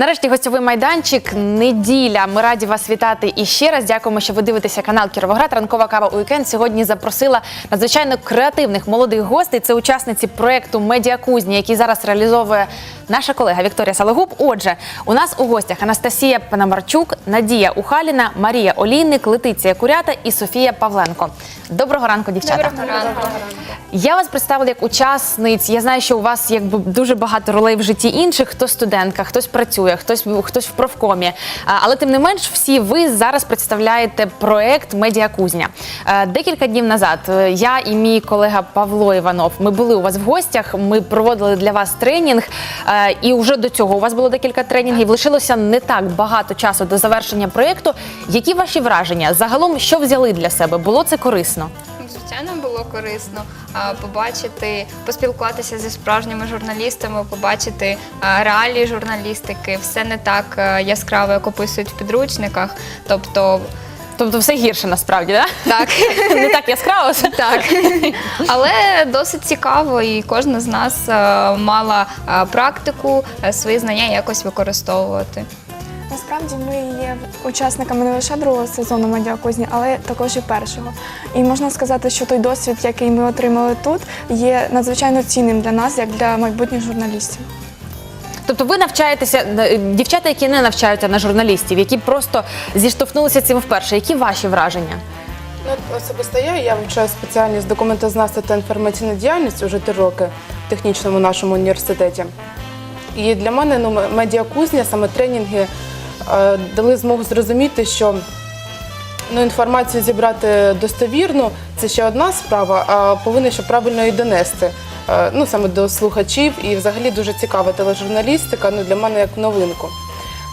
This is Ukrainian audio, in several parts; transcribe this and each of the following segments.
Нарешті гостьовий майданчик. Неділя. Ми раді вас вітати і ще раз дякуємо, що ви дивитеся канал Кіровоград. Ранкова кава Уікенд сьогодні запросила надзвичайно креативних молодих гостей. Це учасниці проекту Медіакузні, який зараз реалізовує наша колега Вікторія Салогуб. Отже, у нас у гостях Анастасія Панамарчук, Надія Ухаліна, Марія Олійник, Летиція Курята і Софія Павленко. Доброго ранку, дівчата. Доброго ранку. Я вас представила як учасниць. Я знаю, що у вас якби дуже багато ролей в житті інших. Хто студентка, хтось працює, хтось хтось в профкомі. Але тим не менш, всі ви зараз представляєте проект Медіакузня. Е, Декілька днів назад е, я і мій колега Павло Іванов. Ми були у вас в гостях. Ми проводили для вас тренінг. Е, І вже до цього у вас було декілька тренінгів. Лишилося не так багато часу до завершення проекту. Які ваші враження? Загалом, що взяли для себе? Було це корисно? Звичайно, було корисно побачити, поспілкуватися зі справжніми журналістами, побачити реалії журналістики. Все не так яскраво, як описують в підручниках. Тобто, Тобто все гірше насправді, да? так, не так яскраво. так. Але досить цікаво, і кожна з нас мала практику, свої знання якось використовувати. Насправді ми є учасниками не лише другого сезону медіакузні, але також і першого. І можна сказати, що той досвід, який ми отримали тут, є надзвичайно цінним для нас, як для майбутніх журналістів. Тобто ви навчаєтеся, е, дівчата, які не навчаються на журналістів, які просто зіштовхнулися цим вперше. Які ваші враження? Ну, особисто я, я вивчаю спеціальність документознавства та інформаційна діяльність уже три роки в технічному нашому університеті. І для мене ну, медіакузня, саме тренінги е, дали змогу зрозуміти, що ну, інформацію зібрати достовірну це ще одна справа, а повинні ще правильно її донести. Е, Ну, саме до слухачів, і взагалі дуже цікава тележурналістика ну, для мене як новинку.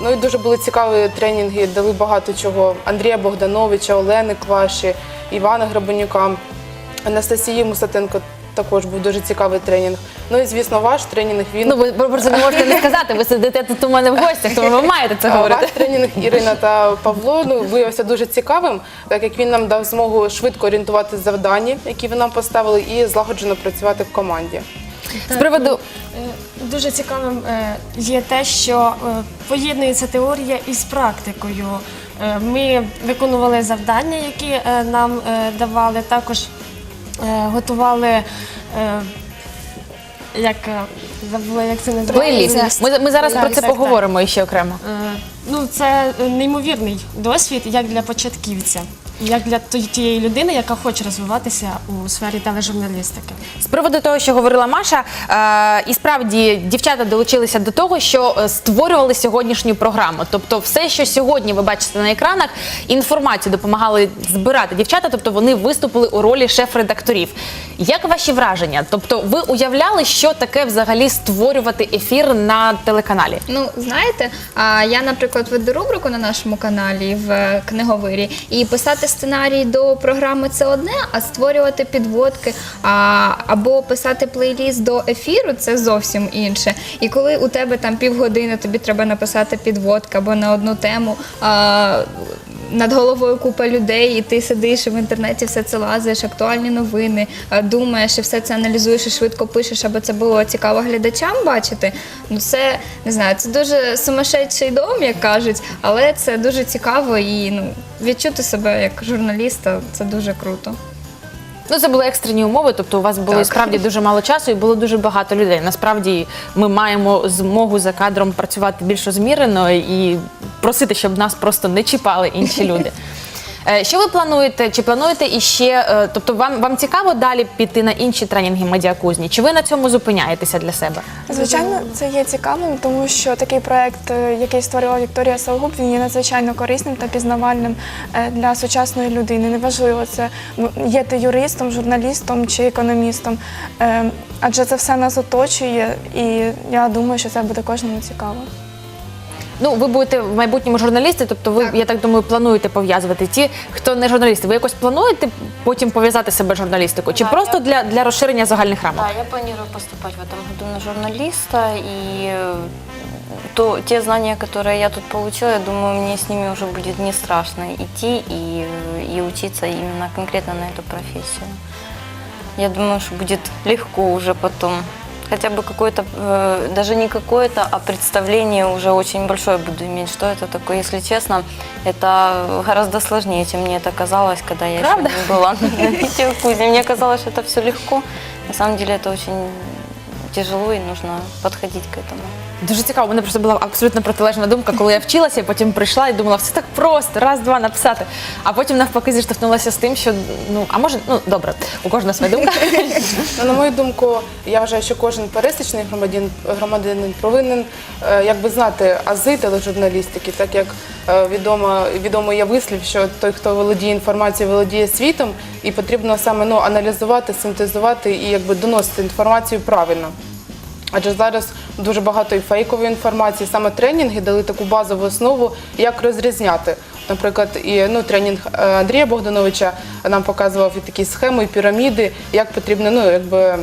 Ну і дуже були цікаві тренінги, дали багато чого. Андрія Богдановича, Олени Кваші, Івана Грабанюка, Анастасії Мусатенко також був дуже цікавий тренінг. Ну і звісно, ваш тренінг він Ну ви про це не можете не сказати. Ви сидите тут у мене в гостях, тому ви маєте це говорити. Ваш тренінг Ірина та Павло ну, виявився дуже цікавим, так як він нам дав змогу швидко орієнтувати завдання, які ви нам поставили, і злагоджено працювати в команді. З приводу Е, Дуже цікавим е, є те, що е, поєднується теорія із практикою. Е, Ми виконували завдання, які е, нам е, давали, також е, готували. е, Як е, забула, як це називається? плейліст. Ми, ми зараз Так, про це так, поговоримо ще окремо. Е, Ну, це неймовірний досвід як для початківця, як для тієї людини, яка хоче розвиватися у сфері тележурналістики. З приводу того, що говорила Маша, е, і справді дівчата долучилися до того, що е, створювали сьогоднішню програму. Тобто, все, що сьогодні ви бачите на екранах, інформацію допомагали збирати дівчата, тобто вони виступили у ролі шеф-редакторів. Як ваші враження? Тобто, ви уявляли, що таке взагалі створювати ефір на телеканалі? Ну, знаєте, а, я, наприклад, веду рубрику на нашому каналі в е, книговирі, і писати сценарій до програми це одне, а створювати підводки а, або писати плейліст до ефіру це зовсім інше. І коли у тебе там півгодини тобі треба написати підводка або на одну тему. А, над головою купа людей, і ти сидиш і в інтернеті все це лазиш, актуальні новини, думаєш і все це аналізуєш і швидко пишеш, аби це було цікаво глядачам бачити. Ну це не знаю, це дуже сумасшедший дом, як кажуть, але це дуже цікаво і ну відчути себе як журналіста це дуже круто. Ну, це були екстрені умови, тобто у вас було Так. справді дуже мало часу і було дуже багато людей. Насправді ми маємо змогу за кадром працювати більш розмірено і просити, щоб нас просто не чіпали інші люди. Е, Що ви плануєте? Чи плануєте іще? е, Тобто, вам, вам цікаво далі піти на інші тренінги медіакузні? Чи ви на цьому зупиняєтеся для себе? Звичайно, це є цікавим, тому що такий проект, е, який створила Вікторія Саугуб, він є надзвичайно корисним та пізнавальним е, для сучасної людини. Неважливо, це ну, є ти юристом, журналістом чи економістом, Е, адже це все нас оточує, і я думаю, що це буде кожному цікаво. Ну, ви будете в майбутньому журналісти, тобто ви, Так. я так думаю, плануєте пов'язувати ті, хто не журналісти. Ви якось плануєте потім пов'язати себе з журналістикою? Чи Да, просто я- для, для розширення загальних рамок? Да, я планирую поступать в этом году на журналиста, и э, то, те знания, которые я тут получила, я думаю, мне с ними уже будет не страшно идти и, э, и учиться именно конкретно на эту профессию. Я думаю, что будет легко уже потом хотя бы какое-то, э, даже не какое-то, а представление уже очень большое буду иметь, что это такое. Если честно, это гораздо сложнее, чем мне это казалось, когда я Правда? еще не была на видеокузне. Мне казалось, что это все легко. На самом деле это очень тяжело и нужно подходить к этому. Дуже цікаво, у мене просто була абсолютно протилежна думка, коли я вчилася, потім прийшла і думала, все так просто, раз-два написати. А потім навпаки зіштовхнулася з тим, що ну а може, ну добре, у кожного своя думка. Ну, на мою думку, я вважаю, що кожен пересічний громадянин, громадянин повинен е, якби знати ази тележурналістики, так як відомо, відомо є вислів, що той, хто володіє інформацією, володіє світом, і потрібно саме ну, аналізувати, синтезувати і якби доносити інформацію правильно. Адже зараз дуже багато і фейкової інформації. Саме тренінги дали таку базову основу, як розрізняти. Наприклад, і ну тренінг е, Андрія Богдановича нам показував і такі схеми, і піраміди, як потрібно ну якби.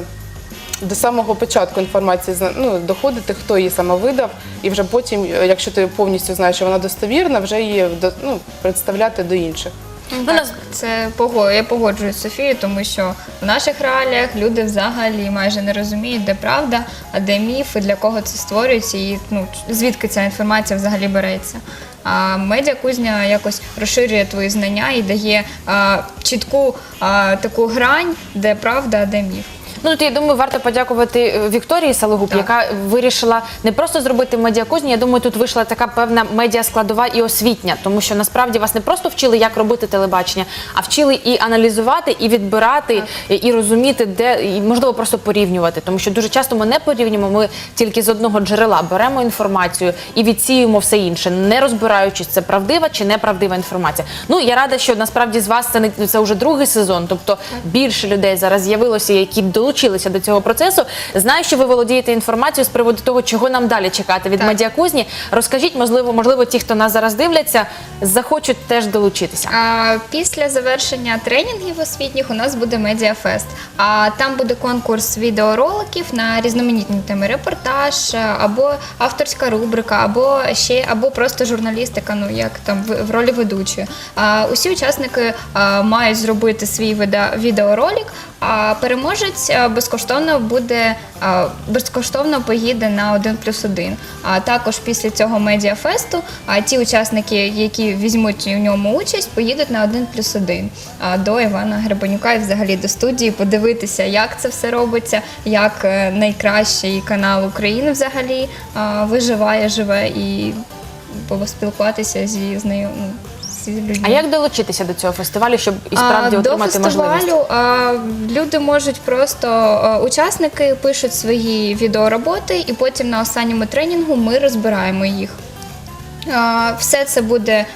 До самого початку інформації ну, доходити, хто її саме видав, і вже потім, е, якщо ти повністю знаєш, що вона достовірна, вже її ну, представляти до інших. Ну, так, це пого- я погоджуюсь з Софією, тому що в наших реаліях люди взагалі майже не розуміють, де правда, а де міф, і для кого це створюється, і ну, звідки ця інформація взагалі береться. А медіакузня якось розширює твої знання і дає а, чітку а, таку грань, де правда, а де міф. Ну тут я думаю, варто подякувати е, Вікторії Салогуб, Так. яка вирішила не просто зробити медіакузню. Я думаю, тут вийшла така певна медіаскладова і освітня, тому що насправді вас не просто вчили, як робити телебачення, а вчили і аналізувати, і відбирати, і, і розуміти, де і можливо просто порівнювати. Тому що дуже часто ми не порівнюємо. Ми тільки з одного джерела беремо інформацію і відсіюємо все інше, не розбираючись, це правдива чи неправдива інформація. Ну я рада, що насправді з вас це не це вже другий сезон, тобто більше людей зараз з'явилося, які долучилися до цього процесу. Знаю, що ви володієте інформацією з приводу того, чого нам далі чекати від Так. медіакузні. Розкажіть, можливо, можливо, ті, хто нас зараз дивляться, захочуть теж долучитися. А після завершення тренінгів освітніх у нас буде медіафест. А там буде конкурс відеороликів на різноманітні теми, репортаж е, або авторська рубрика, або ще або просто журналістика, ну як там в, в ролі ведучої. А усі учасники а, мають зробити свій відео- відеоролик. А переможець безкоштовно буде безкоштовно поїде на 1 плюс 1. А також після цього медіафесту ті учасники, які візьмуть у ньому участь, поїдуть на 1 плюс 1 до Івана Гребенюка і взагалі до студії, подивитися, як це все робиться, як е, найкращий канал України взагалі виживає, живе і поспілкуватися зі з людьми. А як долучитися до цього фестивалю, щоб і справді А, отримати до фестивалю можливість? а, люди можуть просто учасники пишуть свої відеороботи, і потім на останньому тренінгу ми розбираємо їх. Все це буде,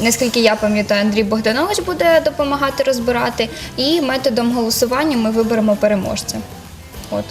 наскільки я пам'ятаю, Андрій Богданович буде допомагати розбирати, і методом голосування ми виберемо переможця. От.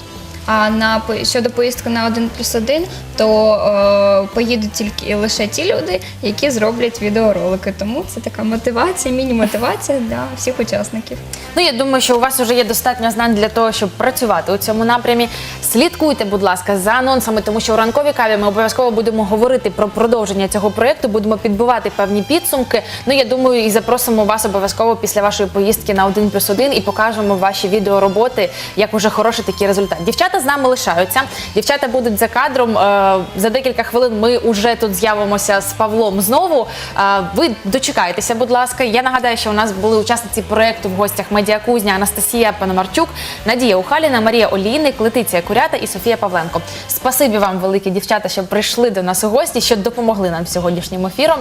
А на щодо поїздки на 1 плюс 1, то е, поїдуть тільки лише ті люди, які зроблять відеоролики. Тому це така мотивація, міні-мотивація для всіх учасників. Ну, я думаю, що у вас вже є достатньо знань для того, щоб працювати у цьому напрямі. Слідкуйте, будь ласка, за анонсами, тому що у ранковій каві ми обов'язково будемо говорити про продовження цього проєкту, будемо підбивати певні підсумки. Ну, я думаю, і запросимо вас обов'язково після вашої поїздки на 1 плюс 1 і покажемо ваші відеороботи, як уже хороший такий результат. Дівчата з нами лишаються. Дівчата будуть за кадром. Е, За декілька хвилин ми вже тут з'явимося з Павлом знову. Е, Ви дочекайтеся, будь ласка. Я нагадаю, що у нас були учасниці проєкту в гостях Медіакузня Анастасія Пономарчук, Надія Ухаліна, Марія Олійник, Летиція Курята і Софія Павленко. Спасибі вам, великі дівчата, що прийшли до нас у гості, що допомогли нам сьогоднішнім ефіром.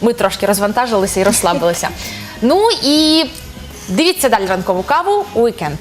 Ми трошки розвантажилися і розслабилися. Ну і дивіться далі ранкову каву у вікенд.